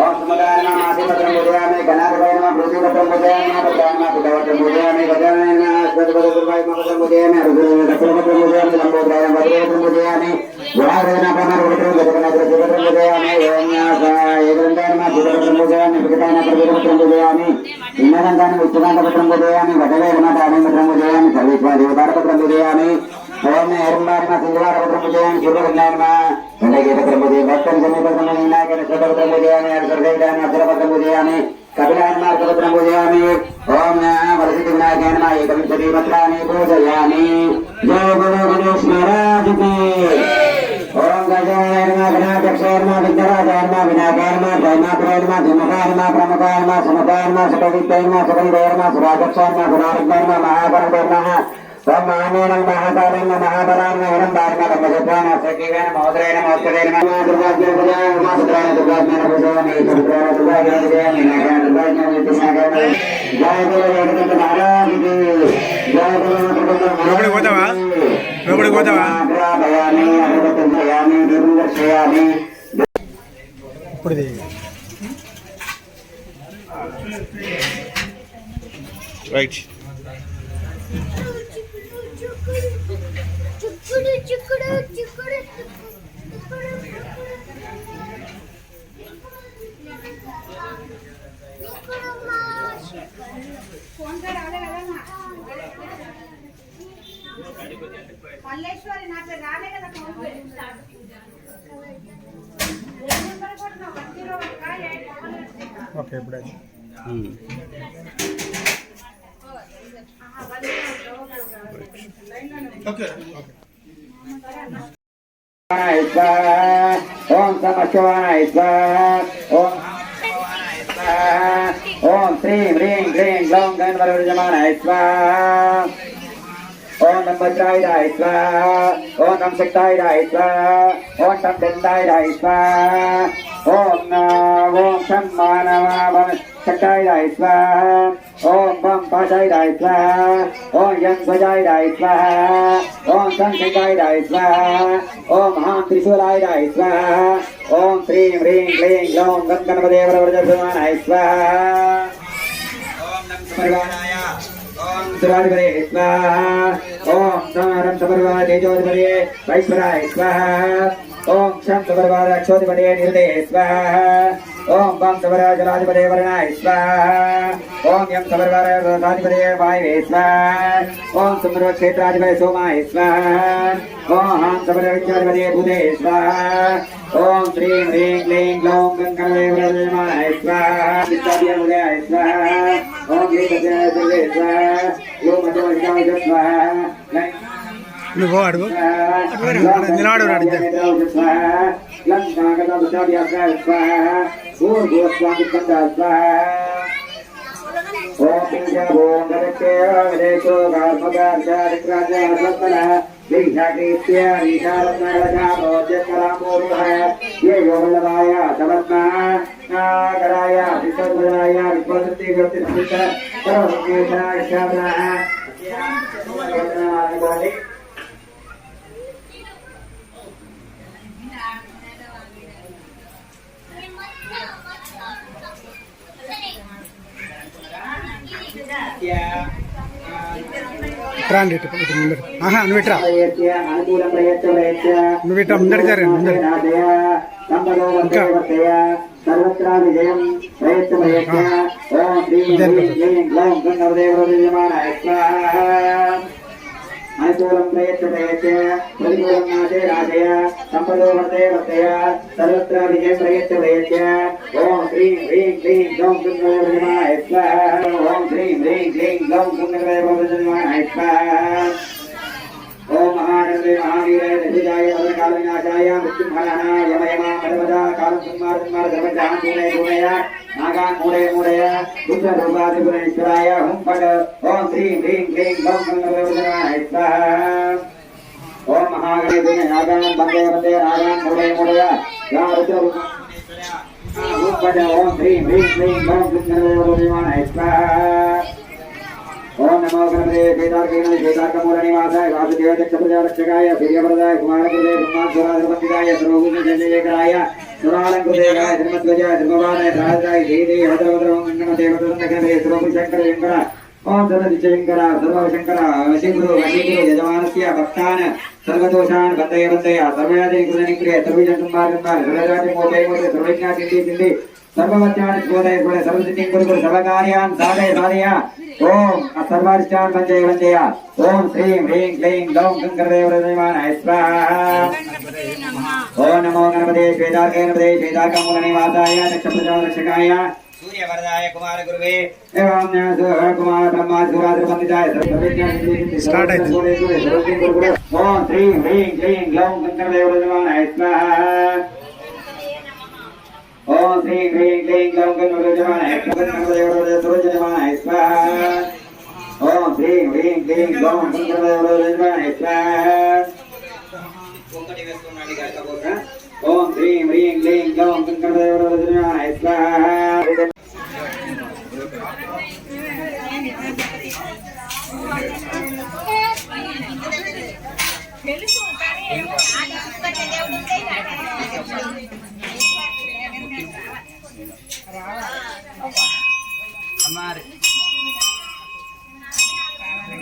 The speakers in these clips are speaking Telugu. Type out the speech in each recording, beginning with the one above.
ఓం సుమదాయ నమ మాసిపత్రం పూజయామి గణాధిపతి నమ పృథ్వీపత్రం పూజయామి పూజయామి పూజయామి లంబోదరాయ వజ్రపత్రం పూజయామి గుణాగ్రహణ పమర పత్రం గజకన పృథ్వీపత్రం పూజయామి ఓం న్యాస ఏకదంతాయ నమ పుట్టపత్రం పూజయామి వికటాన పృథ్వీపత్రం పూజయామి ఇన్నదంతాన ఉచ్చకాంత పత్రం పూజయామి వదలే నమ దానం పత్రం పూజయామి సర్వేశ్వర దేవతార పత్రం పూజయామి ఓం హేరంబారిమ సింధువార పత్రం పూజయామి శుభగంధాయనమ వెంకటగీత పత్రం పూజయామి భక్తం సమీపత్రం వినాయకన శుభపత్రం పూజయామి అర్ధర్గైదాన అర్ధపత్రం పూజయామి కపిలాయన పూజయామి. ఓం వరసిద్ధి వినాయకాయ నమ. ఏకవింశతి పత్రాన్ని పూజయామి. జయ గురు గణేష్ ఓం గజాయ నమ గణాధ్యక్షాయ నమ విఘ్నరాజాయ నమ వినాయకాయ నమ జయమాత్రాయ నమ ధీమకాయ నమ ప్రముఖాయ నమ సమకాయ నమ సుఖవిత్తాయ నమ సుఖవిదయ నమ సురాధ్యక్షాయ నమ గుణాధికాయ నమ మహాపరమ నమ ఓం మహానేన మహాకాలే నమ మహాబలాన వరం దారిన బ్రహ్మసత్వాన సఖీవేన మహోదరేణ మహోత్తరేణ నమ దుర్గాజ్ఞ పూజాయ ఉమాసుత్రాయ దుర్గాజ్ఞ పూజామి సుత్రాయ దుర్గాజ్ఞ పూజామి నాగాయ దుర్గాజ్ఞ విష్ణునాగాయ జయ గురు వేదనంత మహారాజ్కి జయ గురు లోపలికి పోతావా? లోపలికి పోతావా? ఇప్పుడు రైట్ మల్లేశ్వరి నా పేరు రాలే కదా ఫోన్ పే. ఏ నెంబర్ కొట్టినావు? వన్ జీరో వన్ కా eight double eight six. Okay ఇప్పుడు అది ఆహా, one zero one double eight. లైన్లోనే ఉంది. ఓం సమశివాయ ఓం ఓం శ్రీం హ్రీం క్లీం గ్లౌం గణవరజమానాయ స్వాహ ఓం నమ భద్రాయ స్వాహ ఓం నమ శక్తాయ స్వాహ ఓం నమ దండాయ స్వాహ ఓం నా ఓం శం మానవ శక్తాయ స్వాహ ఓం వం పాశాయ స్వాహ ఓం యం ధ్వజాయ స్వాహ ఓం సం శంకాయ స్వాహ ఓం మహాం త్రిశూలాయ స్వాహ ఓం శ్రీం హ్రీం క్లీం గ్లౌం గం గణపదేవరవరజమానాయ స్వాహ ఓం నమ సమర్వాణాయ ఓం శివాధిపదే స్వాహ ఓం నమరం సమర్వాయ తేజోధిపదే వైశ్వరాయ స్వాహ ఓం శం సమర్వాయ రక్షోధిపదే నిరుదే స్వాహ ఓం వం సమరాయ జలాధిపదే వరుణాయ స్వాహ ఓం యం సమర్వాయ రథాధిపదే వాయువే స్వాహ ఓం సమర్వ క్షేత్రాధిపదే సోమాయ స్వాహ ఓం హాం సమర్వ విద్యాధిపదే భూతే స్వాహ ఓం శ్రీం హ్రీం క్లీం గ్లౌం గంగదేవరమాయ స్వాహ విద్యాధిపదే స్వాహ ఓం గీతదే స్వాహ ఓం మధ్యమధికాయ స్వాహ నువ్వు అడుగు నిలబడు నాడు విద్యార్థి ట్రాండి ఇటు ఇటు ముందర ఆహా నువ్వు ఇట్రా ప్రయత్య అనుకూల ప్రయత్న ప్రయత్య నువ్వు ఇట్రా ముందరికి జరగ ముందర ఇంకా. ప్రయత్న ప్రయత్న ఓం శ్రీ ఇద్దరు క్లీం గ్లౌం గంగవదేవ విజయమానాయ స్వాహ అనుకూలం ప్రయత్న ప్రయత్య ప్రతికూలం నాశే నాశయ సంపదో వర్తయ వర్తయ సర్వత్ర విజయం ప్రయత్న ప్రయత్య ఓం శ్రీం హ్రీం క్లీం గ్లౌం గంగవదేవ విజయమానాయ స్వాహ ఓం శ్రీం హ్రీం క్లీం గ్లౌం గంగవదేవ విజయమానాయ స్వాహ ఓం మహానందే नागामुरे मुरे विष्णुपादिपुरेश्वराय हुं फट ॐ श्रीं ह्रीं क्लीं गं गङ्गदेवजनाय ओम ॐ महागणेशुने नागां बंदे बंदे नागां मुरे मुरय या रुद्र हुं फट ॐ श्रीं ह्रीं क्लीं गं गङ्गदेवजनाय स्वाहा ओम नमो गणपते वेदार्गेण वेदार्गमूल निवासाय वासुदेव चक्रप्रजा रक्षकाय प्रियप्रदाय कुमारप्रदे लेकर आया గణపతయే స్వాహ ఓం నమో గణపతే కేదార్కేణ కేదార్కమూల నివాసాయ వాసుదేవ దక్ష ప్రజారక్షకాయ ధర్మధ్వజాయ ధర్మవాదాయ శంకర వెంకట ఓం సర్వదిశ శంకర సర్వ శంకర వశీగురు వశీగురు యజమానస్య భక్తాన్ సర్వదోషాన్ బంధయ బంధయ సర్వయాది కృత నిక్రియ సర్వజంతుంబారంబార సర్వజాతి మోదయ మోదయ సర్వజ్ఞా తిండి తిండి సర్వవత్యాన్ని స్ఫోదయ స్ఫోదయ సర్వసిద్ధిం కురు కురు సర్వకార్యాన్ సాధయ సాధయ. ఓం సర్వారిష్టాన్ వందయ వందయ ఓం శ్రీం హ్రీం క్లీం గ్లౌం గంగరదేవరదేవానాయ స్వాహ. ఓం నమో గణపతే శ్వేతార్కే గణపతే శ్వేతార్కమూల నివాసాయ ప్రజారక్షకాయ సూర్యవరదాయ కుమార గురువే ఏవం కుమార బ్రహ్మ సురాద్ర పండితాయ Start అయింది. ఓం శ్రీం హ్రీం క్లీం గ్లౌం గంగరదేవరదేవానాయ స్వాహ ఓం శ్రీం హ్రీం క్లీం గ్లౌం గణపతిజమానాయ గణపతిదేవతోజమానాయ స్వాహ ఓం శ్రీం హ్రీం క్లీం గ్లౌం గణపతిదేవతోజమానాయ స్వాహ ఒక్కటి వేస్తున్నాడు గాయకపోక ఓం శ్రీం హ్రీం క్లీం గ్లౌం గణపతిదేవతోజమానాయ స్వాహ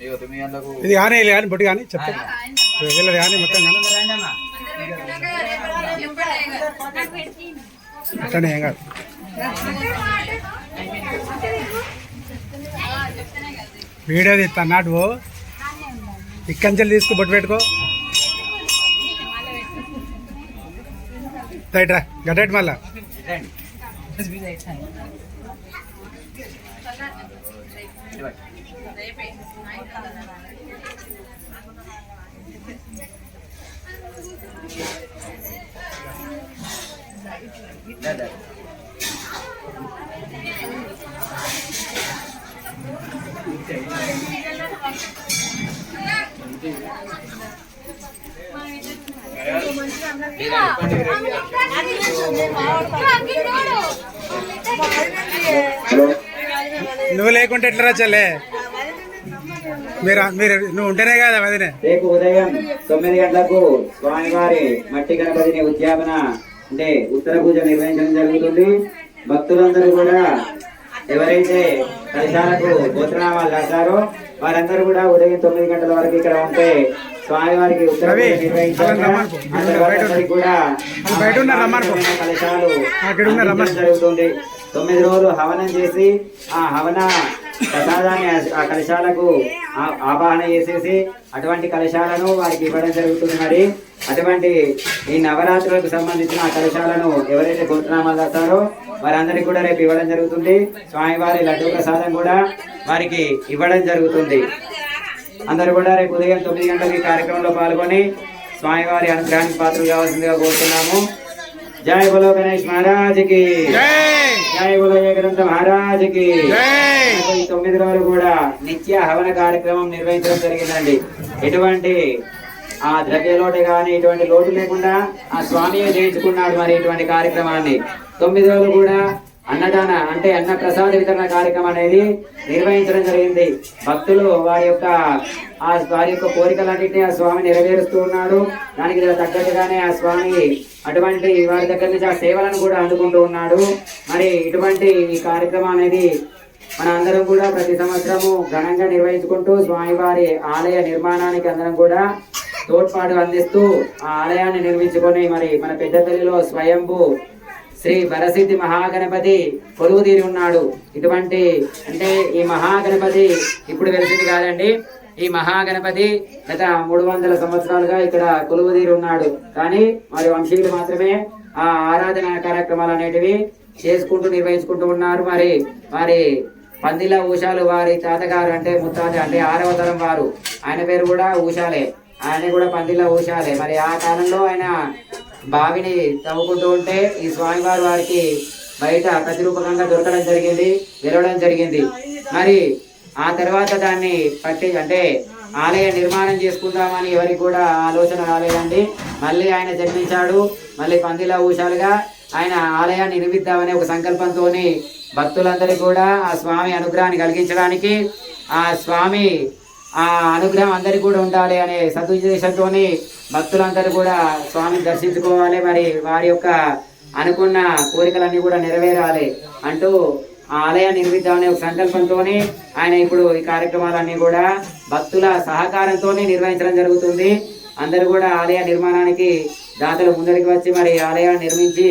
ఇది కానీ కానీ బొట్టు కానీ వెళ్ళదు కానీ మొత్తం కానీ. అట్లనే ఏం కాదు. వీడియో తీస్తా నాటు ఇక్కడి నుంచి తీసుకో బొట్టు పెట్టుకో. రైట్ రా గడ్డెట్ మళ్ళా. హలో నువ్వు లేకుంటే ఎట్లా చల్లే చెల్లే? మీరు మీరు నువ్వు ఉంటేనే కదా వదినే. రేపు ఉదయం తొమ్మిది గంటలకు స్వామివారి మట్టి గణపతిని ఉద్యాపన అంటే ఉత్తర పూజ నిర్వహించడం జరుగుతుంది భక్తులందరూ కూడా ఎవరైతే కలశాలకు గోత్రనామాలు రాశారో వారందరూ కూడా ఉదయం తొమ్మిది గంటల వరకు ఇక్కడ ఉంటే స్వామివారికి ఉత్తర పూజ కూడా. కలశాలు. అందించడం జరుగుతుంది తొమ్మిది రోజులు హవనం చేసి ఆ హవన ప్రసాదాన్ని ఆ- కలశాలకు ఆ- ఆవాహన చేసేసి అటువంటి కలశాలను వారికి ఇవ్వడం జరుగుతుంది మరి. అటువంటి ఈ నవరాత్రులకు సంబంధించిన ఆ కలశాలను ఎవరైతే గోత్రనామాలు రాస్తారో వారందరికీ కూడా రేపు ఇవ్వడం జరుగుతుంది. స్వామివారి లడ్డూ ప్రసాదం కూడా వారికి ఇవ్వడం జరుగుతుంది. అందరూ కూడా రేపు ఉదయం తొమ్మిది గంటలకి కార్యక్రమంలో పాల్గొని స్వామివారి అనుగ్రహానికి పాత్రలు కావాల్సిందిగా కోరుతున్నాము. జై బలో గణేష్ మహారాజ్కి జై జై బలో జయగ్రంథ మహారాజ్కి ఈ తొమ్మిది రోజులు కూడా నిత్య హవన కార్యక్రమం నిర్వహించడం జరిగిందండి. ఎటువంటి ఆ ద్రవ్య లోటు కానీ ఇటువంటి లోటు లేకుండా ఆ స్వామియే చేయించుకున్నాడు మరి ఇటువంటి కార్యక్రమాన్ని. తొమ్మిది రోజులు కూడా అన్నదాన అంటే అన్న ప్రసాద వితరణ కార్యక్రమం అనేది నిర్వహించడం జరిగింది. భక్తులు వారి యొక్క ఆ వారి యొక్క కోరికలన్నింటినీ ఆ స్వామి నెరవేరుస్తూ ఉన్నాడు. దానికి తగ్గట్టుగానే ఆ స్వామి అటువంటి వారి దగ్గర నుంచి ఆ సేవలను కూడా అందుకుంటూ ఉన్నాడు. మరి ఇటువంటి ఈ కార్యక్రమం అనేది మన అందరం కూడా ప్రతి సంవత్సరము ఘనంగా నిర్వహించుకుంటూ స్వామివారి ఆలయ నిర్మాణానికి అందరం కూడా తోడ్పాటు అందిస్తూ ఆ ఆలయాన్ని నిర్మించుకొని మరి మన పెద్ద తల్లిలో స్వయంభూ శ్రీ వరసిద్ధి మహాగణపతి కొలువు తీరి ఉన్నాడు. ఇటువంటి అంటే ఈ మహాగణపతి ఇప్పుడు వెలిసింది కాదండి. ఈ మహాగణపతి గత మూడు వందల సంవత్సరాలుగా ఇక్కడ కొలువు తీరి ఉన్నాడు. కానీ మరి వంశీయులు మాత్రమే ఆ ఆరాధన కార్యక్రమాలు అనేటివి చేసుకుంటూ నిర్వహించుకుంటూ ఉన్నారు. మరి మరి పందిల ఊషాలు వారి తాతగారు అంటే ముత్తాత అంటే ఆరవ తరం వారు. ఆయన పేరు కూడా ఊషాలే. ఆయన కూడా పందిల ఊషాలే. మరి ఆ కాలంలో ఆయన బావిని తవ్వుకుంటూ ఉంటే ఈ స్వామివారు వారికి బయట ప్రతిరూపకంగా దొరకడం జరిగింది వెలవడం జరిగింది. మరి ఆ తర్వాత దాన్ని పట్టి అంటే ఆలయ నిర్మాణం చేసుకుందామని ఎవరికి కూడా ఆలోచన రాలేదండి. మళ్ళీ ఆయన జన్మించాడు మళ్ళీ పందిల ఊషాలుగా ఆయన ఆలయాన్ని నిర్మిద్దామనే ఒక సంకల్పంతో భక్తులందరికీ కూడా ఆ స్వామి అనుగ్రహాన్ని కలిగించడానికి ఆ స్వామి ఆ అనుగ్రహం అందరికీ కూడా ఉండాలి అనే సదుద్దేశంతో భక్తులందరూ కూడా స్వామిని దర్శించుకోవాలి. మరి వారి యొక్క అనుకున్న కోరికలన్నీ కూడా నెరవేరాలి అంటూ ఆ ఆలయాన్ని నిర్మిద్దామనే ఒక సంకల్పంతో ఆయన ఇప్పుడు ఈ కార్యక్రమాలన్నీ కూడా భక్తుల సహకారంతో నిర్వహించడం జరుగుతుంది. అందరూ కూడా ఆలయ నిర్మాణానికి దాతలు ముందరికి వచ్చి మరి ఆలయాన్ని నిర్మించి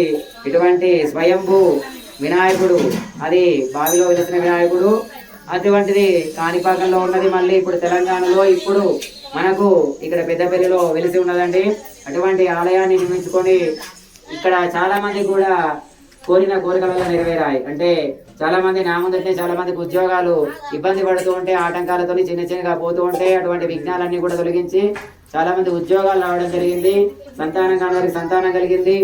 ఇటువంటి స్వయంభూ వినాయకుడు అది బావిలో వెలిసిన వినాయకుడు అటువంటిది కాణిపాకంలో ఉన్నది. మళ్ళీ ఇప్పుడు తెలంగాణలో ఇప్పుడు మనకు ఇక్కడ పెద్దపల్లిలో వెలిసి ఉన్నదండి. అటువంటి ఆలయాన్ని నిర్మించుకొని ఇక్కడ చాలా మంది కూడా కోరిన కోరికలలో నెరవేరాయి. అంటే చాలా మంది నా ముందంటే చాలా మందికి ఉద్యోగాలు ఇబ్బంది పడుతూ ఉంటే ఆటంకాలతో చిన్న చిన్నగా పోతూ ఉంటే అటువంటి విఘ్నాలన్నీ కూడా తొలగించి చాలా మంది ఉద్యోగాలు రావడం జరిగింది. సంతానం కాని వారికి సంతానం కలిగింది.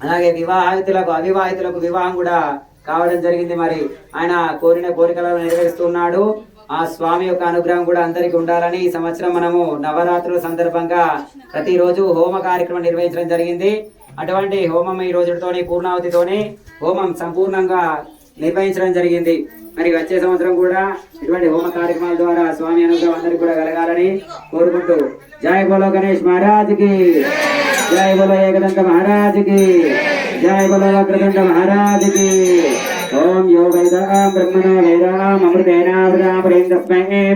అలాగే వివాహితులకు అవివాహితులకు వివాహం కూడా కావడం జరిగింది మరి. ఆయన కోరిన కోరికలను నెరవేరుస్తున్నాడు. ఆ స్వామి యొక్క అనుగ్రహం కూడా అందరికీ ఉండాలని ఈ సంవత్సరం మనము నవరాత్రుల సందర్భంగా ప్రతిరోజు హోమ కార్యక్రమం నిర్వహించడం జరిగింది. అటువంటి హోమం ఈ రోజుతోని పూర్ణావతితోని హోమం సంపూర్ణంగా నిర్వహించడం జరిగింది. మరి వచ్చే సంవత్సరం కూడా ఇటువంటి హోమ కార్యక్రమాల ద్వారా స్వామి అనుగ్రహం అందరికీ కూడా కలగాలని కోరుకుంటూ జై బోలో గణేష్ మహారాజ్కి జై బోలో ఏకదంత మహారాజ్కి జై బోలో వక్రదంత మహారాజ్కి ఓం యో వేదాం బ్రహ్మణో వేదాం అమృతేనావృతాపరేం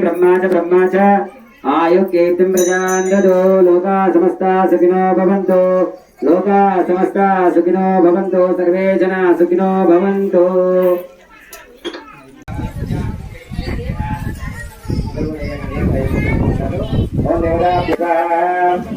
బ్రహ్మా చ బ్రహ్మా చ ఆయు కీర్తిం ప్రజాన్ దదో లోకా సమస్తా సుఖినో భవంతు లోకా సమస్తా సుఖినో భవంతు సర్వే జనా సుఖినో భవంతు Thank you. ధన్యవాద